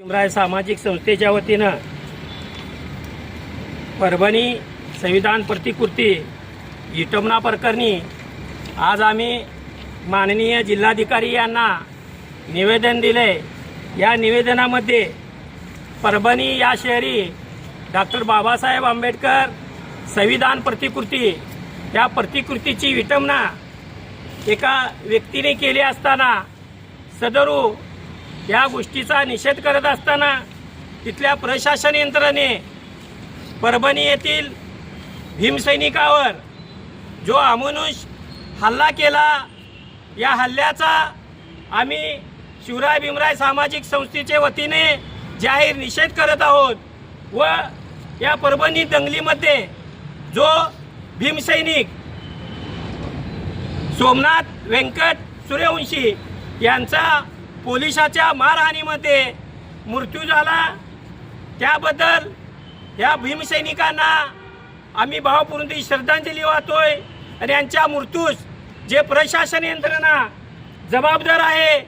राय सामाजिक संस्थेच्या वतीनं परभणी संविधान प्रतिकृती विटंबना प्रकरणी आज आम्ही माननीय जिल्हाधिकारी यांना निवेदन दिले. या निवेदनामध्ये परभणी या शहरी डॉक्टर बाबासाहेब आंबेडकर संविधान प्रतिकृती या प्रतिकृतीची विटंबना एका व्यक्तीने केली असताना सदरू या गोष्टीचा निषेध करत असताना तिथल्या प्रशासन यंत्रणे परभणी येथील भीमसैनिकावर जो अमानुष हल्ला केला या हल्ल्याचा आम्ही शिवराय भीमराय सामाजिक संस्थेच्या वतीने जाहीर निषेध करत आहोत व या परभणी दंगलीमध्ये जो भीमसैनिक सोमनाथ व्यंकट सूर्यवंशी यांचा पोलिसाच्या मारहाणीमध्ये मृत्यू झाला. त्याबद्दल या भीमसैनिकांना आम्ही भावपूर्ण श्रद्धांजली वाहतोय आणि यांच्या मृत्यूस जे प्रशासन यंत्रणा जबाबदार आहे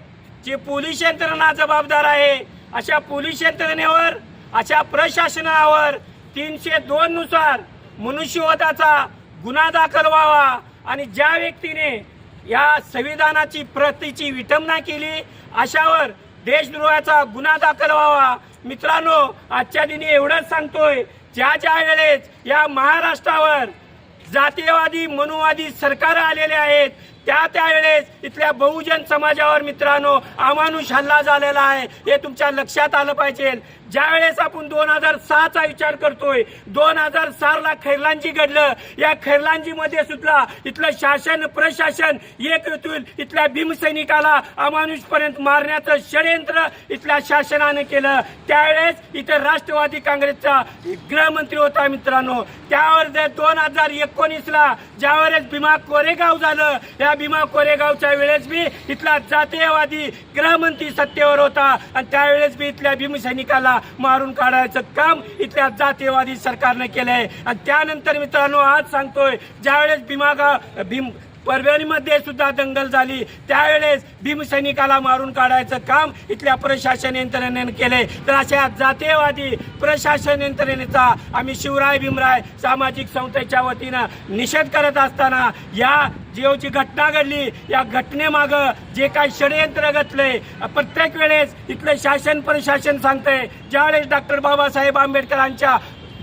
जे पोलीस यंत्रणा जबाबदार आहे अशा पोलीस यंत्रणेवर अशा प्रशासनावर तीनशे दोननुसार मनुष्यवधाचा गुन्हा दाखल व्हावा आणि ज्या व्यक्तीने या संविधानाची प्रतीची विटंबना केली. अशावर देशद्रोहाचा गुन्हा दाखल व्हावा. मित्रांनो आजच्या दिनी एवढंच सांगतोय ज्या ज्या वेळेस या महाराष्ट्रावर जातीयवादी मनुवादी सरकार आलेले आहेत त्या त्यावेळेस इथल्या बहुजन समाजावर मित्रांनो अमानुष हल्ला झालेला आहे. हे तुमच्या लक्षात आलं पाहिजे. ज्यावेळेस आपण दोन हजार सहाचा विचार करतोय दोन हजार सहाला खैरलांजी घडलं. या खैरलांजीमध्ये सुद्धा इथलं शासन प्रशासन एक येथून इथल्या भीमसैनिकाला अमानुषपर्यंत मारण्याचं षडयंत्र इथल्या शासनानं केलं. त्यावेळेस इथं राष्ट्रवादी काँग्रेसचा गृहमंत्री होता मित्रांनो. त्यावर दोन हजार एकोणीसला ज्यावेळेस भीमा कोरेगाव झालं या भीमा कोरेगावच्या वेळेस बी इथला जातीयवादी गृहमंत्री सत्तेवर होता. आणि त्यावेळेस बी इथल्या भीमसैनिकाला मारून काढायचं काम इथल्या जातीयवादी सरकारने केलंय. आणि त्यानंतर मित्रांनो आज सांगतोय ज्यावेळेस भीमागाव भीम परभणीमध्ये सुद्धा दंगल झाली. त्यावेळेस भीमसैनिकाला मारून काढायचं काम इथल्या प्रशासन यंत्रणेने केलंय. तर अशा जातीयवादी प्रशासन यंत्रणेचा आम्ही शिवराय भीमराय सामाजिक संस्थेच्या वतीनं निषेध करत असताना या जीवची घटना घडली. या घटनेमागं जे काही षडयंत्र घातलंय प्रत्येक वेळेस इथलं शासन प्रशासन सांगतंय. ज्यावेळेस डॉक्टर बाबासाहेब आंबेडकरांच्या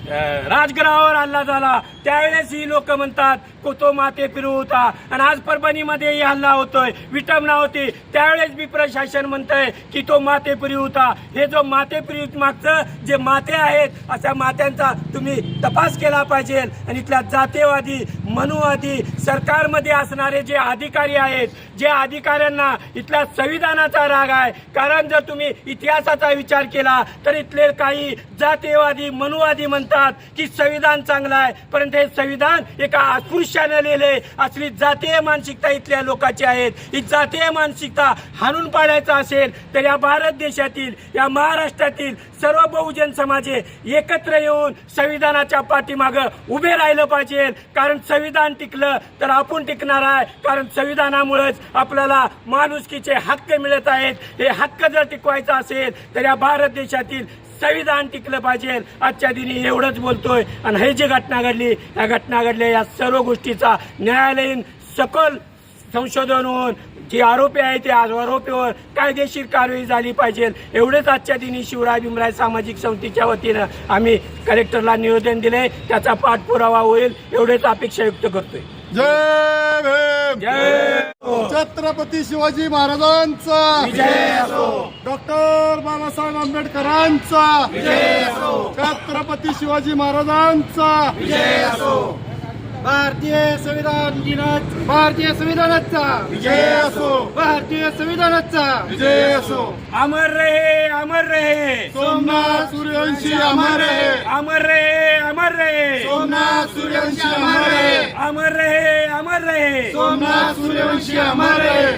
राजगडावर राजगृहावर हल्ला झाला. त्यावेळेस ही लोक म्हणतात को तो माते फिरू होता. आणि आज परभणीमध्येही हल्ला होतोय. विटंबना होती. त्यावेळेस बी प्रशासन म्हणतंय की तो माते फिरू होता. हे जो माते फिरू मागचं जे माते आहेत अशा मात्यांचा तुम्ही तपास केला पाहिजे. आणि इथल्या जातेवादी मनुवादी सरकारमध्ये असणारे जे अधिकारी आहेत जे अधिकाऱ्यांना इथल्या संविधानाचा राग आहे कारण जर तुम्ही इतिहासाचा विचार केला तर इथले काही जातीयवादी मनुवादी म्हणतात की संविधान चांगलं आहे परंतु हे संविधान एका अस्पृश्याने लिहिले असली जातीय मानसिकता इथल्या लोकांची आहेत. ही जातीय मानसिकता हाणून पाडायचा असेल तर या भारत देशातील या महाराष्ट्रातील सर्व बहुजन समाजे एकत्र येऊन संविधानाच्या पाठीमागं उभे राहिलं पाहिजे. कारण संविधान टिकलं तर आपण टिकणार आहे. कारण संविधानामुळेच आपल्याला माणुसकीचे हक्क मिळत आहेत. हे हक्क जर टिकवायचा असेल तर या भारत देशातील संविधान टिकलं पाहिजे. आजच्या दिनी एवढंच बोलतोय. आणि हे जी घटना घडली या घटना घडल्या या सर्व गोष्टीचा न्यायालयीन सकल संशोधन होऊन जे आरोपी आहेत आज आरोपीवर कायदेशीर कारवाई झाली पाहिजे. एवढेच आजच्या दिनी शिवराय भीमराय सामाजिक संस्थेच्या वतीनं आम्ही कलेक्टरला निवेदन दिले त्याचा पाठपुरावा होईल. एवढेच अपेक्षा व्यक्त करतोय. जय भीम! जय छत्रपती शिवाजी महाराजांचा. डॉक्टर बाबासाहेब आंबेडकरांचा. छत्रपती शिवाजी महाराजांचा. भारतीय संविधान दिनाच भारतीय संविधानाचा. विजय असो भारतीय संविधानाचा. विजय असो अमर रहे अमर रहे. सोमनाथ सूर्यवंशी अमर आहे अमर रहे अमर रहे. सोमनाथ सूर्यवंशी अमर आहे अमर रहे अमर रहे. सोमनाथ सूर्यवंशी अमर आहे